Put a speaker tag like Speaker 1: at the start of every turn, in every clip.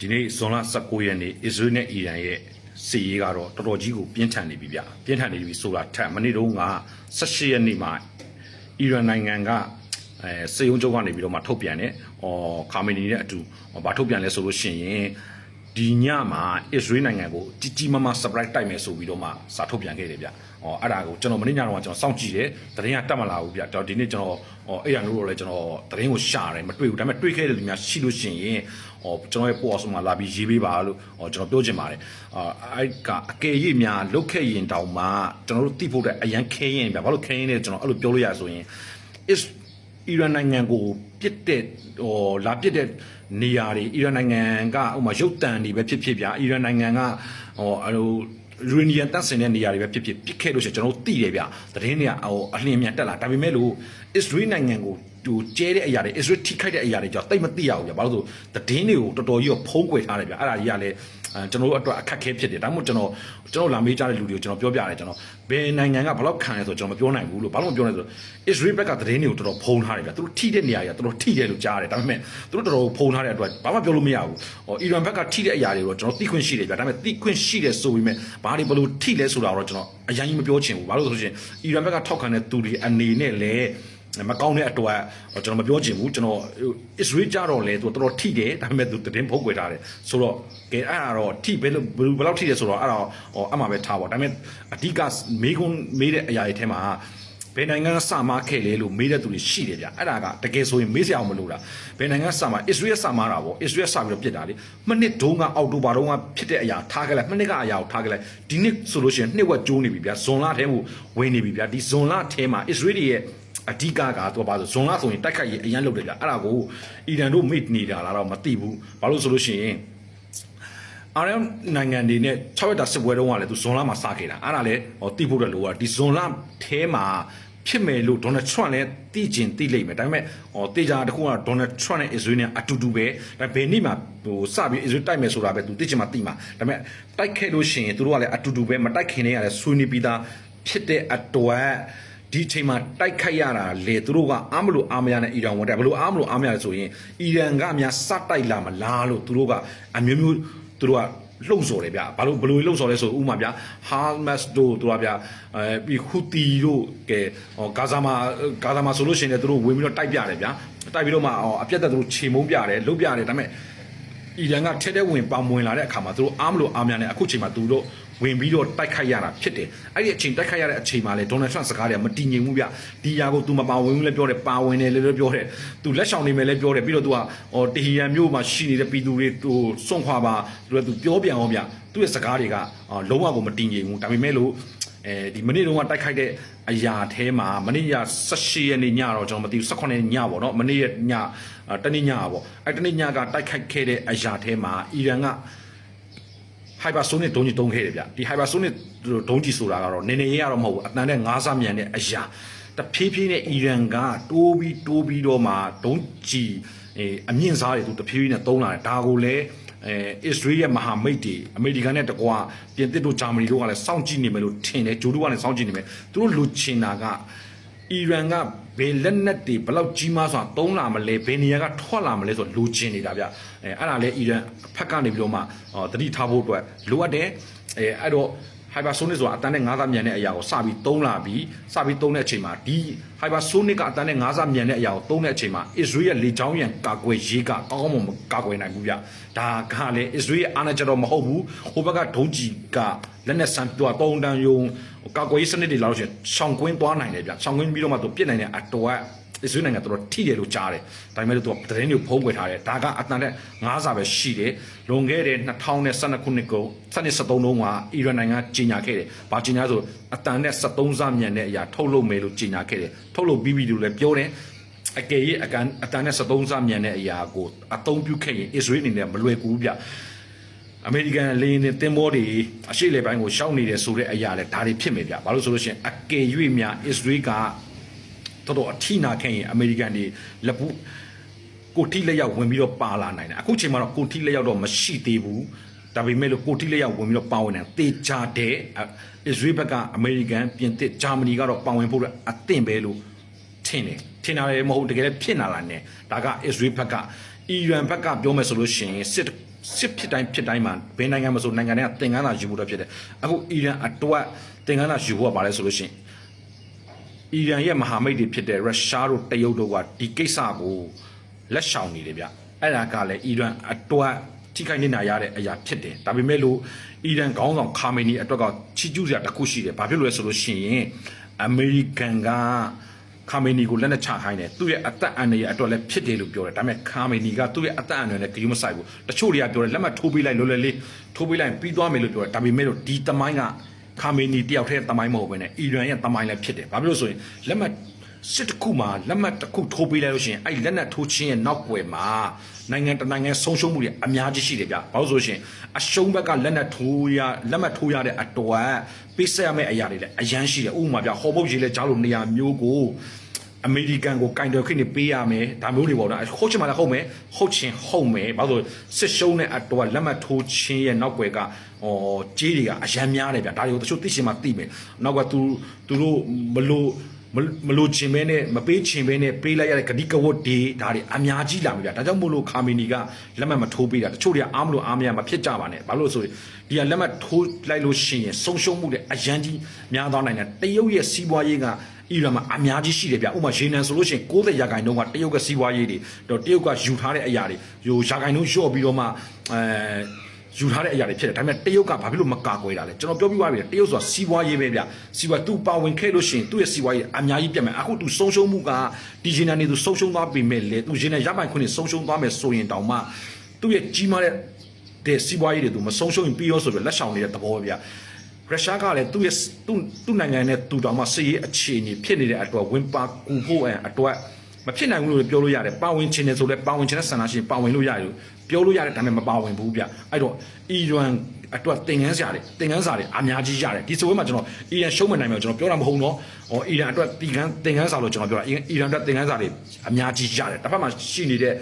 Speaker 1: ဒီနေ့ဇွန်လ19ရက်နေ့အစ္စရေးနဲ့အီရန်ရဲ့စစ်ရေးကတော့တော်တော်ကြီးကိုပြင်းထန်နေပြီဗျပြင်းထန်နေပြီဆိုတာထက်မနေ့တုန်းက18ရက်နေ့မှာအီရန်နိုင်ငံကအဲစေယုံချုပ်ကနေပြီးတော့မှထုတ်ပြန်တယ်။အော်ခါမီနီနဲ့အတူဘာထုတ်ပြန်လဲဆိုလို့ရှိရင်ဒီညမှာအစ္စရေးနိုင်ငံကိုကြီးကြီးမားမား surprise တိုက်မယ်ဆိုပြီးတော့မှစာထုတ်ပြန်ခဲ့တယ်ဗျ။အော်အဲ့ဒါကိုကျွန်တော်မနေ့ညတော့ကျွန်တော်စောင့်ကြည့်တယ်။သတင်းကတက်မလာဘူးဗျ။တော့ဒီနေ့ကျွန်တော်အော်အဲ့ရနိုးတော့လဲကျွန်တော်သတင်းကိုရှာတယ်မတွေ့ဘူး။ဒါပေမဲ့တွေ့ခဲ့တဲ့လူများရှိလို့ရှိရင် ဟောကျွန်တော်ရဲ့ပို့အဆုံးမှာလာပြီးရေးပေးပါလို့ဟောကျွန်တော်ပြောချင်ပါတယ်အာအဲ့ကအကယ်၍များလုတ်ခဲ့ရင်တောင်မှကျွန်တော်တို့သိဖို့တဲ့အရန်ခဲရင်ဗျဘာလို့ခဲရင်လဲကျွန်တော်အဲ့လိုပြောလို့ရဆိုရင် is အီရန်နိုင်ငံကိုပြစ်တဲ့ဟောလာပြစ်တဲ့နေရာတွေအီရန်နိုင်ငံကဥမာရုပ်တံတွေပဲဖြစ်ဖြစ်ဗျာအီရန်နိုင်ငံကဟောအဲ့လိုယူနီယံတတ်ဆင်တဲ့နေရာတွေပဲဖြစ်ဖြစ်ပြစ်ခဲ့လို့ရှိရင်ကျွန်တော်တို့သိတယ်ဗျသတင်းတွေကဟိုအလင်းမြန်တက်လာဒါပေမဲ့လို့ Israel နိုင်ငံကို ဟိုကျဲတဲ့အရာတွေ Israel ထိခိုက်တဲ့အရာတွေကြောင့်တိတ်မသိရဘူးဗျဘာလို့ဆိုသတင်းတွေကိုတော်တော်ကြီးကိုဖုံးကွယ်ထားတယ်ဗျအဲ့ဒါကြီးကလည်းအဲကျွန်တော်တို့အတွက်အခက်ခဲဖြစ်တယ်ဒါမှမဟုတ်ကျွန်တော်ကျွန်တော်လာမေးကြတဲ့လူတွေကိုကျွန်တော်ပြောပြတယ်ကျွန်တော်ဘယ်နိုင်ငံကဘယ်လောက်ခံလဲဆိုကျွန်တော်မပြောနိုင်ဘူးလို့ဘာလို့မပြောနိုင်ဆို Israel ဘက်ကသတင်းတွေကိုတော်တော်ဖုံးထားတယ်ဗျသူတို့ထိတဲ့နေရာတွေကတော်တော်ထိတယ်လို့ကြားတယ်ဒါပေမဲ့သူတို့တော်တော်ဖုံးထားတဲ့အတွက်ဘာမှပြောလို့မရဘူးဟောအီရန်ဘက်ကထိတဲ့အရာတွေကိုကျွန်တော်သိခွင့်ရှိတယ်ဗျဒါပေမဲ့သိခွင့်ရှိတယ်ဆိုပေမဲ့ဘာတွေဘယ်လိုထိလဲဆိုတာတော့ကျွန်တော်အရင်ကြီးမပြောချင်ဘူးဘာလို့ဆိုလို့ရှိရင်အီရန်ဘက်ကထောက်ခံတဲ့သူတွေအနေနဲ့လည်း မကောင်းတဲ့အတွက်ကျွန်တော်မပြောချင်ဘူးကျွန်တော် Israel ကြတော့လေသူတော်တော်ထိတယ်ဒါပေမဲ့သူတည်င်းဖုတ်ကွယ်ထားတယ်ဆိုတော့ကဲအဲ့ဒါတော့ထိဘယ်လိုဘယ်လောက်ထိတယ်ဆိုတော့အဲ့ဒါဟောအမှပဲထားပါဒါပေမဲ့အဓိကမေးခွန်းမေးတဲ့အရာတွေထဲမှာဘယ်နိုင်ငံကစမခဲ့လဲလို့မေးတဲ့သူတွေရှိတယ်ဗျအဲ့ဒါကတကယ်ဆိုရင်မေးစရာမလိုတာဘယ်နိုင်ငံကစမ Israel စမတာပေါ့ Israel စပြီးတော့ပြစ်တာလေမနစ်တုံးကအောက်တိုဘာတုံးကဖြစ်တဲ့အရာထားခဲ့လိုက်မနစ်ကအရာကိုထားခဲ့လိုက်ဒီနှစ်ဆိုလို့ရှိရင်နှစ်ဝက်ကျိုးနေပြီဗျဇွန်လထဲမှာဝင်နေပြီဗျဒီဇွန်လထဲမှာ Israel ရဲ့ အဓိကကတော့ပါဆိုဇွန်လဆိုရင်တိုက်ခိုက်ရေးအရန်လုပ်တယ်ဗျအဲ့ဒါကိုအီရန်တို့မိတ်နေတာလားတော့မသိဘူးဘာလို့ဆိုလို့ရှိရင်အာရန်နိုင်ငံတွေနဲ့6ရက်တာစစ်ပွဲတုန်းကလည်းသူဇွန်လမှာစခဲ့တာအဲ့ဒါလည်းဟောတိဖို့တဲ့လိုကဒီဇွန်လထဲမှာဖြစ်မယ်လို့ဒေါ်နယ်ထရန့်လည်းသိကျင်သိလိမ့်မယ်ဒါပေမဲ့ဟောတေချာတခုကဒေါ်နယ်ထရန့်နဲ့အစ္စရေးနဲ့အတူတူပဲဒါဘယ်နေ့မှဟိုစပြီးအစ္စရေးတိုက်မယ်ဆိုတာပဲသူသိချင်မှသိမှာဒါပေမဲ့တိုက်ခဲ့လို့ရှိရင်သူတို့ကလည်းအတူတူပဲမတိုက်ခင်နေရလဲဆွေးနွေးပြီးသားဖြစ်တဲ့အတွက် ဒီအချိန်မှာတိုက်ခိုက်ရတာလေသူတို့ကအားမလို့အားမရနဲ့အီရန်ဝန်တယ်ဘလို့အားမလို့အားမရလဲဆိုရင်အီရန်ကအများစတိုက်လာမလားလို့သူတို့ကအမျိုးမျိုးသူတို့ကလှုပ်ဆော်တယ်ဗျဘာလို့ဘလို့လှုပ်ဆော်လဲဆိုဥမာဗျဟာမတ်တို့သူကဗျအဲပြီးခူတီတို့ကဲဟောဂါဇာမှာဂါဇာမှာဆိုလို့ရှိရင်လည်းသူတို့ဝင်ပြီးတော့တိုက်ပြတယ်ဗျတိုက်ပြီးတော့မှအပြတ်သက်သူတို့ခြေမုံပြတယ်လှုပ်ပြတယ်ဒါပေမဲ့အီရန်ကထဲထဲဝင်ပေါင်ဝင်လာတဲ့အခါမှာသူတို့အားမလို့အားမရနဲ့အခုချိန်မှာသူတို့ ဝင်ပြီးတော့တိုက်ခိုက်ရတာဖြစ်တယ်အဲ့ဒီအချိန်တိုက်ခိုက်ရတဲ့အချိန်မှာလဲဒေါ်နယ်ထရန့်စကားတွေကမတည်ငြိမ်ဘူးဗျဒီရာကိုသူမပါဝင်ဘူးလဲပြောတယ်ပါဝင်တယ်လဲပြောတယ်သူလက်ဆောင်နေမယ်လဲပြောတယ်ပြီးတော့သူကဟိုတဟီရန်မြို့မှာရှိနေတဲ့ပြည်သူတွေသူစွန့်ခွာပါသူကသူပြောပြန်အောင်ဗျသူ့ရဲ့စကားတွေကလုံးဝကိုမတည်ငြိမ်ဘူးဒါပေမဲ့လို့အဲဒီမနေ့တုန်းကတိုက်ခိုက်တဲ့အရာထဲမှာမနေ့ရ18ရက်နေ့ညတော့ကျွန်တော်မသိဘူး18ရက်ညပေါ့နော်မနေ့ရညတနေ့ညပေါ့အဲတနေ့ညကတိုက်ခိုက်ခဲ့တဲ့အရာထဲမှာအီရန်က hypersonic ဒုံးကြီးတုံးခဲ့တယ်ဗျဒီ hypersonic ဒုံးကြီးဆိုတာကတော့နည်းနည်းရတော့မဟုတ်ဘူးအတန်နဲ့ငါးစားမြန်တဲ့အရာတဖြည်းဖြည်းနဲ့အီရန်ကတိုးပြီးတိုးပြီးတော့မှဒုံးကြီးအမြင့်စားတွေသူတဖြည်းဖြည်းနဲ့တုံးလာတယ်ဒါကိုလည်းအဲအစ္စရေးရဲ့မဟာမိတ်တွေအမေရိကန်နဲ့တကွာပြင်သစ်တို့ဂျာမနီတို့ကလည်းစောင့်ကြည့်နေမယ်လို့ထင်တယ်ဂျိုးတို့ကလည်းစောင့်ကြည့်နေမယ်သူတို့လူချင်တာက အီရန်ကဘယ်လက်နက်တွေဘလောက်ကြီးမားစွာတုံးလာမလဲဘယ်နေရာကထွက်လာမလဲဆိုတော့လူချင်နေတာဗျအဲအဲ့ဒါလည်းအီရန်ဖက်ကနေပြီးတော့မှတတိထားဖို့အတွက်လိုအပ်တယ်အဲအဲ့တော့ hypersonic ဆိုတာအတန်းနဲ့ငါးစားမြန်တဲ့အရာကိုစပြီးသုံးလာပြီးစပြီးသုံးတဲ့အချိန်မှာဒီ hypersonic ကအတန်းနဲ့ငါးစားမြန်တဲ့အရာကိုသုံးတဲ့အချိန်မှာ Israel ရဲ့လေကြောင်းရန်ကာကွယ်ရေးကကောင်းကောင်းမကာကွယ်နိုင်ဘူးဗျဒါကလည်း Israel ရဲ့အာဏာချက်တော့မဟုတ်ဘူးဟိုဘက်ကဒုံးကြီးက လက်နဲ့ဆန်တော့တုံးတန်ယုံကာကွယ်ရေးစနစ်တွေလာလို့ရှိရင်ရှောင်ကွင်းသွားနိုင်တယ်ဗျရှောင်ကွင်းပြီးတော့မှသူပြစ်နိုင်တဲ့အတွက်အစ္စရေးနိုင်ငံတော်တော်ထိတယ်လို့ကြားတယ်ဒါပေမဲ့သူကသတင်းတွေဖုံးကွယ်ထားတယ်ဒါကအတန်တဲ့9စာပဲရှိတယ်လွန်ခဲ့တဲ့2012ခုနှစ်ကို2013တုန်းကအီရန်နိုင်ငံကြီးညာခဲ့တယ်ဘာကြီးညာဆိုအတန်နဲ့73စာမြန်တဲ့အရာထုတ်လုပ်မယ်လို့ကြီးညာခဲ့တယ်ထုတ်လုပ်ပြီးပြီလို့လည်းပြောတယ်အကယ်၍အကန်အတန်နဲ့73စာမြန်တဲ့အရာကိုအသုံးပြုခဲ့ရင်အစ္စရေးအနေနဲ့မလွယ်ကူဘူးဗျ အမေရိကန်လေယာဉ်တင်ဘောတွေအရှိလေပိုင်းကိုရှောက်နေတယ်ဆိုတဲ့အရာလဲဒါတွေဖြစ်မယ်ဗျဘာလို့ဆိုလို့ရှိရင်အကယ်၍များအစ္စရေးကတော်တော်အထိနာခဲ့ရင်အမေရိကန်တွေလက်ဘူးကိုထိလက်ရောက်ဝင်ပြီးတော့ပါလာနိုင်တယ်အခုချိန်မှာတော့ကိုထိလက်ရောက်တော့မရှိသေးဘူးဒါပေမဲ့လို့ကိုထိလက်ရောက်ဝင်ပြီးတော့ပါဝင်တယ်တေချာတဲ့အစ္စရေးဘက်ကအမေရိကန်ပြင်သစ်ဂျာမနီကတော့ပါဝင်ဖို့အသင့်ပဲလို့ထင်တယ်ထင်တာလည်းမဟုတ်တကယ်လည်းဖြစ်လာလာနေဒါကအစ္စရေးဘက်က အီရန်ဘက်ကပြောမယ်ဆိုလို့ရှိရင်စစ် စစ်ဖြစ်တိုင်းဖြစ်တိုင်းမှာဘယ်နိုင်ငံမှာဆိုနိုင်ငံတွေကသင်္ကန်းသာယူဖို့တော့ဖြစ်တယ်အခုအီရန်အတွက်သင်္ကန်းသာယူဖို့ကပါလဲဆိုလို့ရှိရင်အီရန်ရဲ့မဟာမိတ်တွေဖြစ်တဲ့ရုရှားတို့တရုတ်တို့ကဒီကိစ္စကိုလက်ရှောင်နေတယ်ဗျအဲ့ဒါကလည်းအီရန်အတွက်ထိခိုက်နေတာရတဲ့အရာဖြစ်တယ်ဒါပေမဲ့လို့အီရန်ခေါင်းဆောင်ခါမေနီအတွက်ကချီကျူးစရာတစ်ခုရှိတယ်ဘာဖြစ်လို့လဲဆိုလို့ရှိရင်အမေရိကန်က ခါမေနီကိုလက်နဲ့ချခိုင်းတယ်သူ့ရဲ့အသက်အန္တရာယ်အတွက်လည်းဖြစ်တယ်လို့ပြောတယ်ဒါပေမဲ့ခါမေနီကသူ့ရဲ့အသက်အန္တရာယ်နဲ့ဂရုမစိုက်ဘူးတချို့တွေကပြောတယ်လက်မှတ်ထိုးပေးလိုက်လွယ်လွယ်လေးထိုးပေးလိုက်ပြီးသွားမယ်လို့ပြောတယ်ဒါပေမဲ့လို့ဒီတမိုင်းကခါမေနီတယောက်တည်းတမိုင်းမဟုတ်ဘဲနဲ့အီရန်ရဲ့တမိုင်းလည်းဖြစ်တယ်။ဘာဖြစ်လို့ဆိုရင်လက်မှတ် စစ်တစ်ခုမှာလက်မှတ်တစ်ခုထိုးပေးလိုက်လို့ရှိရင်အဲ့ဒီလက်နက်ထိုးခြင်းရဲ့နောက်ွယ်မှာနိုင်ငံတနိုင်ငံဆုံးရှုံးမှုတွေအများကြီးရှိတယ်ဗျ။ဘာလို့ဆိုရှင်အရှုံးဘက်ကလက်နက်ထိုးရလက်မှတ်ထိုးရတဲ့အတွက်ပေးဆက်ရမယ့်အရာတွေလည်းအရန်ရှိတယ်။ဥပမာဗျဟော်ဘုတ်ကြီးလည်းကြားလို့နေရာမျိုးကိုအမေရိကန်ကိုကင်တယ်ခွင့်နေပေးရမယ်ဒါမျိုးတွေပေါ့နော်ဟုတ်ချင်မှလည်းဟုတ်မယ်ဟုတ်ချင်ဟုတ်မယ်ဘာလို့စစ်ရှုံးတဲ့အတွက်လက်မှတ်ထိုးခြင်းရဲ့နောက်ွယ်ကဟောကြေးတွေကအရန်များတယ်ဗျဒါတွေကိုတချို့သိရှင်မှသိမယ်နောက်ကသူသူတို့မလို့ မမလို့ချင်မဲနဲ့မပေးချင်မဲနဲ့ပေးလိုက်ရတဲ့ဂတိကဝတ်တွေဒါတွေအများကြီးလာပြီဗျဒါကြောင့်မို့လို့ခါမီနီကလက်မှတ်မထိုးပေးတာတချို့တွေကအားမလို့အားမရမဖြစ်ကြပါနဲ့ဘာလို့ဆိုရင်ဒီကလက်မှတ်ထိုးလိုက်လို့ရှိရင်ဆုံးရှုံးမှုတွေအရန်ကြီးများသွားနိုင်တယ်တရုတ်ရဲ့စီးပွားရေးကအီရန်မှာအများကြီးရှိတယ်ဗျဥပမာရေနံဆိုလို့ရှိရင်60ရာခိုင်နှုန်းကတရုတ်ကစီးပွားရေးတွေတော့တရုတ်ကယူထားတဲ့အရာတွေဟိုရာခိုင်နှုန်းလျှော့ပြီးတော့မှအဲ ယူထားတဲ့အရာတွေဖြစ်တယ်ဒါပေမဲ့တရုတ်ကဘာဖြစ်လို့မကာကွယ်တာလဲကျွန်တော်ပြောပြပါပြီတရုတ်ဆိုတာစီးပွားရေးပဲဗျစီးပွားသူပါဝင်ခဲ့လို့ရှိရင်သူ့ရဲ့စီးပွားရေးအများကြီးပြတ်မယ်အခုသူဆုံးရှုံးမှုကဒီဂျင်နာနေသူဆုံးရှုံးသွားပြီမဲ့လေသူဂျင်နာရပိုင်ခွင့်ဆုံးရှုံးသွားမယ်ဆိုရင်တောင်မှသူ့ရဲ့ကြီးမားတဲ့တဲ့စီးပွားရေးတွေသူမဆုံးရှုံးရင်ပြီးရောဆိုပြီးလက်ဆောင်နေတဲ့သဘောပဲဗျရုရှားကလည်းသူ့ရဲ့သူ့သူ့နိုင်ငံနဲ့သူတောင်မှစစ်ရေးအခြေအနေဖြစ်နေတဲ့အတွက်ဝင်ပါကူဖို့အတွက် မဖြစ်နိုင်ဘူးလို့ပြောလို့ရတယ်ပါဝင်ခြင်းနဲ့ဆိုလဲပါဝင်ခြင်းနဲ့ဆန္ဒရှင်ပါဝင်လို့ရတယ်ပြောလို့ရတယ်ဒါပေမဲ့မပါဝင်ဘူးဗျအဲ့တော့အီရန်အတွက်သင်ငန်းစရာတွေသင်ငန်းစာတွေအများကြီးရတယ်ဒီဆိုဝဲမှာကျွန်တော်အီရန်ရှုံးမနိုင်မယ်ကျွန်တော်ပြောတာမဟုတ်တော့ဟောအီရန်အတွက်သင်ငန်းသင်ငန်းစာလို့ကျွန်တော်ပြောတာအီရန်အတွက်သင်ငန်းစာတွေအများကြီးရတယ်တစ်ဖက်မှာရှိနေတဲ့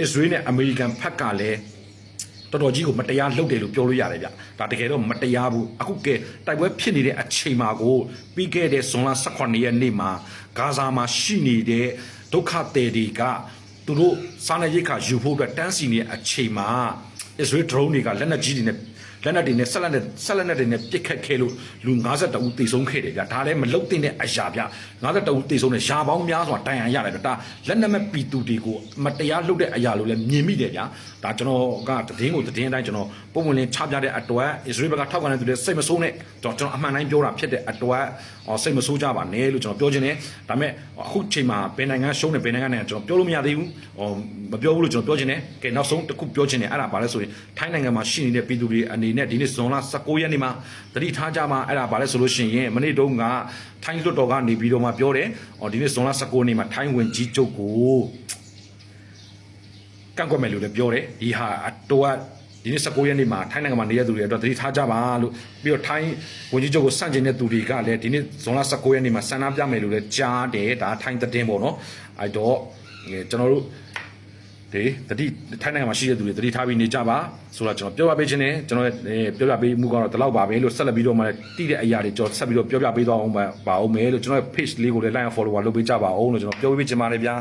Speaker 1: အစ္စရေးနဲ့အမေရိကန်ဖက်ကလည်းတော်တော်ကြီးကိုမတရားလှုပ်တယ်လို့ပြောလို့ရတယ်ဗျဒါတကယ်တော့မတရားဘူးအခုကဲတိုက်ပွဲဖြစ်နေတဲ့အချိန်မှာကိုပြီးခဲ့တဲ့ဇွန်လ18ရက်နေ့မှာဂါဇာမှာရှိနေတဲ့ ဒုက္ခသည်တွေကသူတို့စားနပ်ရိက္ခာယူဖို့အတွက်တန်းစီနေတဲ့အချိန်မှာအစ္စရေးဒရုန်းတွေကလက်နက်ကြီးတွေနဲ့ လက်နက်တွေနဲ့ဆက်လက်နဲ့ဆက်လက်နဲ့တွေနဲ့ပစ်ခတ်ခဲ့လို့လူ52ဦးသေဆုံးခဲ့တယ်ဗျဒါလည်းမလုတ်တဲ့အရာဗျ52ဦးသေဆုံးတဲ့ရာပေါင်းများစွာတန်ရန်ရတယ်ဗျဒါလက်နက်မဲ့ပီတူတွေကိုမတရားလှုပ်တဲ့အရာလို့လည်းမြင်မိတယ်ဗျဒါကျွန်တော်ကသတင်းကိုသတင်းအတိုင်းကျွန်တော်ပုံမှန်လင်းချပြတဲ့အတွက်အစ္စရေးဘက်ကထောက်ခံတဲ့သူတွေစိတ်မဆိုးနဲ့ကျွန်တော်အမှန်တိုင်းပြောတာဖြစ်တဲ့အတွက်စိတ်မဆိုးကြပါနဲ့လို့ကျွန်တော်ပြောချင်တယ်ဒါပေမဲ့အခုချိန်မှာဘယ်နိုင်ငံရှုံးတယ်ဘယ်နိုင်ငံနဲ့ကျွန်တော်ပြောလို့မရသေးဘူးဟောမပြောဘူးလို့ကျွန်တော်ပြောချင်တယ်ကဲနောက်ဆုံးတစ်ခုပြောချင်တယ်အဲ့ဒါဘာလဲဆိုရင်ထိုင်းနိုင်ငံမှာရှိနေတဲ့ပြည်သူတွေအနေနဲ့ဒီနေ့ဇွန်လ19ရက်နေ့မှာတတိထားကြမှာအဲ့ဒါဘာလဲဆိုလို့ရှိရင်မနေ့တုန်းကထိုင်းလွတ်တော်ကနေပြီးတော့မှပြောတယ်ဟောဒီနေ့ဇွန်လ19နေ့မှာထိုင်းဝင်ကြီးချုပ်ကိုကန့်ကွက်မယ်လို့လည်းပြောတယ်ဒီဟာအတော်ကဒီနေ့19ရက်နေ့မှာထိုင်းနိုင်ငံမှာနေတဲ့သူတွေအတွက်တတိထားကြပါလို့ပြီးတော့ထိုင်းဝင်ကြီးချုပ်ကိုစန့်ကျင်တဲ့သူတွေကလည်းဒီနေ့ဇွန်လ19ရက်နေ့မှာဆန္ဒပြမယ်လို့လည်းကြားတယ်ဒါထိုင်းသတင်းပေါ့နော်အဲ့တော့ကျွန်တော်တို့ ဒီတတိထိုင်းနိုင်ငံမှာရှိတဲ့သူတွေတတိထားပြီးနေကြပါဆိုတော့ကျွန်တော်ပြောပြပေးခြင်းနဲ့ကျွန်တော်ရဲ့ပြောပြပေးမှုကတော့ဒီလောက်ပါပဲလို့ဆက်လက်ပြီးတော့မှတိတဲ့အရာတွေကျွန်တော်ဆက်ပြီးတော့ပြောပြပေးသွားအောင်ပါပါအောင်မယ်လို့ကျွန်တော်ရဲ့ page လေးကိုလည်း like and follower လုပ်ပေးကြပါအောင်လို့ကျွန်တော်ပြောပေးချင်ပါတယ်ဗျာ